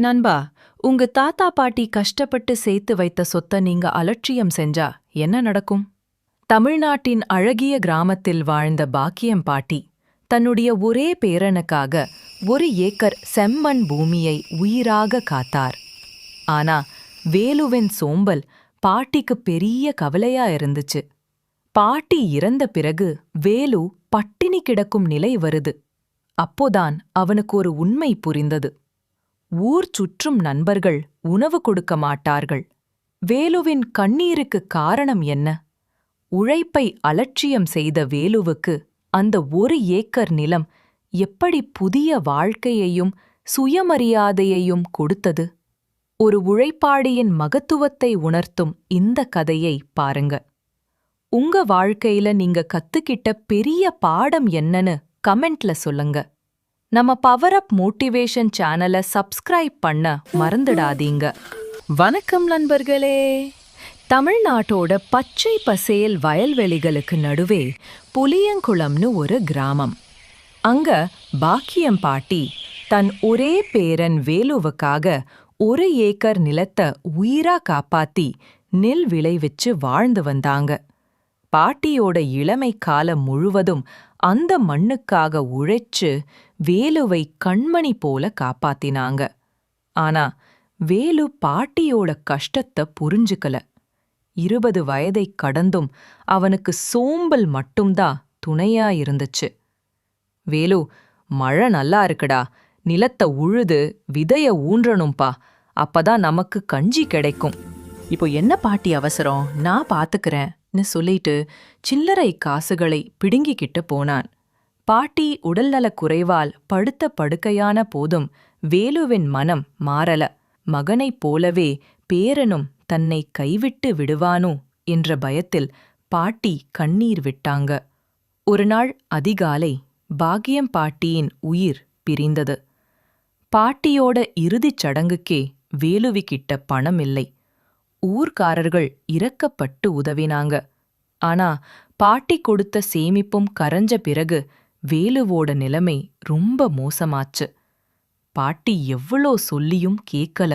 நண்பா உங்க தாத்தா பாட்டி கஷ்டப்பட்டு சேர்த்து வைத்த சொத்தை நீங்க அலட்சியம் செஞ்சா என்ன நடக்கும்? தமிழ்நாட்டின் அழகிய கிராமத்தில் வாழ்ந்த பாக்கியம் பாட்டி தன்னுடைய ஒரே பேரனுக்காக ஒரு ஏக்கர் செம்மண் பூமியை உயிராக காத்தார். ஆனா வேலுவின் சோம்பல் பாட்டிக்கு பெரிய கவலையா இருந்துச்சு. பாட்டி இறந்த பிறகு வேலு பட்டினி கிடக்கும் நிலை வருது. அப்போதான் அவனுக்கு ஒரு உண்மை புரிந்தது. ஊர் சுற்றும் நண்பர்கள் உணவு கொடுக்க மாட்டார்கள். வேலுவின் கண்ணீருக்கு காரணம் என்ன? உழைப்பை அலட்சியம் செய்த வேலுவுக்கு அந்த ஒரு ஏக்கர் நிலம் எப்படி புதிய வாழ்க்கையையும் சுயமரியாதையையும் கொடுத்தது? ஒரு உழைப்பாடியின் மகத்துவத்தை உணர்த்தும் இந்த கதையை பாருங்க. உங்க வாழ்க்கையில நீங்க கத்துக்கிட்ட பெரிய பாடம் என்னன்னு கமெண்ட்ல சொல்லுங்க. நம்ம பவர் அப் மோட்டிவேஷன் சேனலை சப்ஸ்கிரைப் பண்ண மறந்துடாதீங்க. வணக்கம் நண்பர்களே. தமிழ்நாட்டோட பச்சை பசேல் வயல்வெளிகளுக்கு நடுவே புளியங்குளம்னு ஒரு கிராமம். அங்க பாக்கியம் பாட்டி தன் ஒரே பேரன் வேலுவுக்காக ஒரு ஏக்கர் நிலத்தை உயிரா காப்பாத்தி நெல் விளைவிச்சு வாழ்ந்து வந்தாங்க. பாட்டியோட இளமை காலம் முழுவதும் அந்த மண்ணுக்காக உழைச்சு வேலுவை கண்மணி போல காப்பாத்தினாங்க. ஆனா வேலு பாட்டியோட கஷ்டத்தை புரிஞ்சுக்கல. இருபது வயதை கடந்தும் அவனுக்கு சோம்பல் மட்டும்தான் துணையா இருந்துச்சு. வேலு மழை நல்லா இருக்குடா. நிலத்தை உழுது விதைய ஊன்றணும்பா. அப்பதான் நமக்கு கஞ்சி கிடைக்கும். இப்போ என்ன பாட்டி அவசரம்? நான் பாத்துக்கிறேன்னு சொல்லிட்டு சில்லறை காசுகளை பிடுங்கிக்கிட்டு போனான். பாட்டி உடல்நலக் குறைவால் படுத்த படுக்கையான போதும் வேலுவின் மனம் மாறல. மகனைப் போலவே பேரனும் தன்னை கைவிட்டு விடுவானோ என்ற பயத்தில் பாட்டி கண்ணீர் விட்டாங்க. ஒருநாள் அதிகாலை பாக்கியம் பாட்டியின் உயிர் பிரிந்தது. பாட்டியோட இறுதிச் சடங்குக்கே வேலுவிக்கிட்ட பணம் இல்லை ஊர்க்காரர்கள் இரக்கப்பட்டு உதவினாங்க. ஆனா பாட்டி கொடுத்த சேமிப்பும் கரைஞ்ச பிறகு வேலுவோட நிலைமை ரொம்ப மோசமாச்சு. பாட்டி எவ்வளோ சொல்லியும் கேக்கல.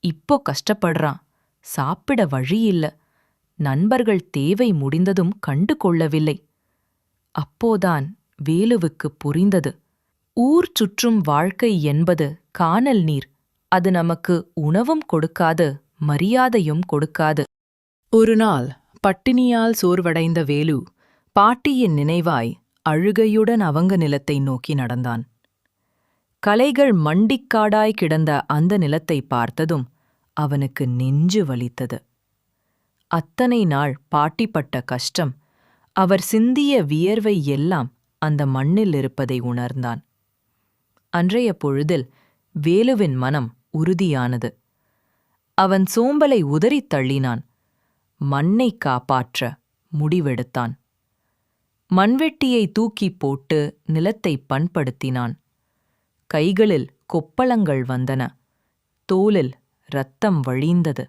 இப்போ கஷ்டப்படுறான். சாப்பிட வழி இல்ல. நண்பர்கள் தேவை முடிந்ததும் கண்டு கொள்ளவில்லை. அப்போதான் வேலுவுக்கு புரிந்தது. ஊர் சுற்றும் வாழ்க்கை என்பது கானல் நீர். அது நமக்கு உணவும் கொடுக்காது மரியாதையும் கொடுக்காது. ஒரு நாள் பட்டினியால் சோர்வடைந்த வேலு பாட்டியின் நினைவாய் அழுகையுடன் அவங்க நிலத்தை நோக்கி நடந்தான். கலைகள் மண்டிக்காடாய் கிடந்த அந்த நிலத்தை பார்த்ததும் அவனுக்கு நெஞ்சு வலித்தது. அத்தனை நாள் பாட்டிப்பட்ட கஷ்டம் அவர் சிந்திய வியர்வை எல்லாம் அந்த மண்ணில் இருப்பதை உணர்ந்தான். அன்றைய பொழுதில் வேலுவின் மனம் உறுதியானது. அவன் சோம்பலை உதறித் தள்ளினான். மண்ணை காப்பாற்ற முடிவெடுத்தான். மண்வெட்டியை தூக்கிப் போட்டு நிலத்தை பண்படுத்தினான். கைகளில் கொப்பளங்கள் வந்தன. தோலில் ரத்தம் வழிந்தது.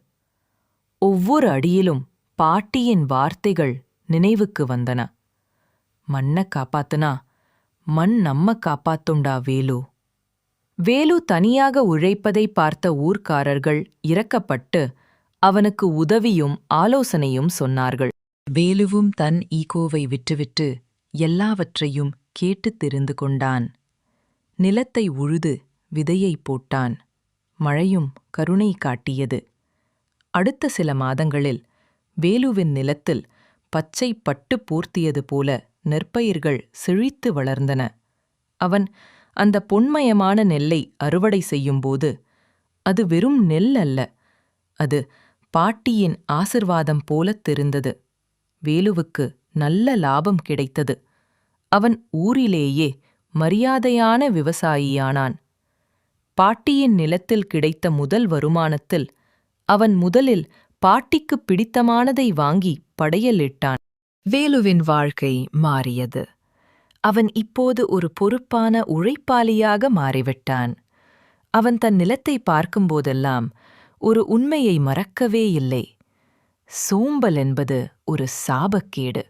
ஒவ்வொரு அடியிலும் பாட்டியின் வார்த்தைகள் நினைவுக்கு வந்தன. மண்ண காப்பாத்துனா மண் நம்ம காப்பாத்துண்டா வேலு? வேலு தனியாக உழைப்பதை பார்த்த ஊர்க்காரர்கள் இரக்கப்பட்டு அவனுக்கு உதவியும் ஆலோசனையும் சொன்னார்கள். வேலுவும் தன் ஈகோவை விட்டுவிட்டு எல்லாவற்றையும் கேட்டுத் தெரிந்து கொண்டான். நிலத்தை உழுது விதையை போட்டான். மழையும் கருணை காட்டியது. அடுத்த சில மாதங்களில் வேலுவின் நிலத்தில் பச்சை பட்டு போர்த்தியது போல நெற்பயிர்கள் செழித்து வளர்ந்தன. அவன் அந்த பொன்மயமான நெல்லை அறுவடை செய்யும்போது அது வெறும் நெல் அல்ல அது பாட்டியின் ஆசிர்வாதம் போலத் தெரிந்தது. வேலுவுக்கு நல்ல லாபம் கிடைத்தது. அவன் ஊரிலேயே மரியாதையான விவசாயியானான். பாட்டியின் நிலத்தில் கிடைத்த முதல் வருமானத்தில் அவன் முதலில் பாட்டிக்கு பிடித்தமானதை வாங்கி படையலிட்டான். வேலுவின் வாழ்க்கை மாறியது. அவன் இப்போது ஒரு பொறுப்பான உழைப்பாளியாக மாறிவிட்டான். அவன் தன் நிலத்தை பார்க்கும்போதெல்லாம் ஒரு உண்மையை மறக்கவே இல்லை. சோம்பல் என்பது ஒரு சாபக்கேடு.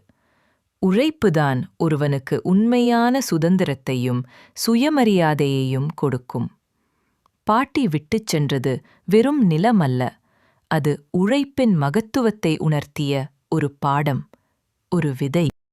உழைப்புதான் ஒருவனுக்கு உண்மையான சுதந்திரத்தையும் சுயமரியாதையையும் கொடுக்கும். பாட்டி விட்டுச் சென்றது வெறும் நிலமல்ல அது உழைப்பின் மகத்துவத்தை உணர்த்திய ஒரு பாடம் ஒரு விதை.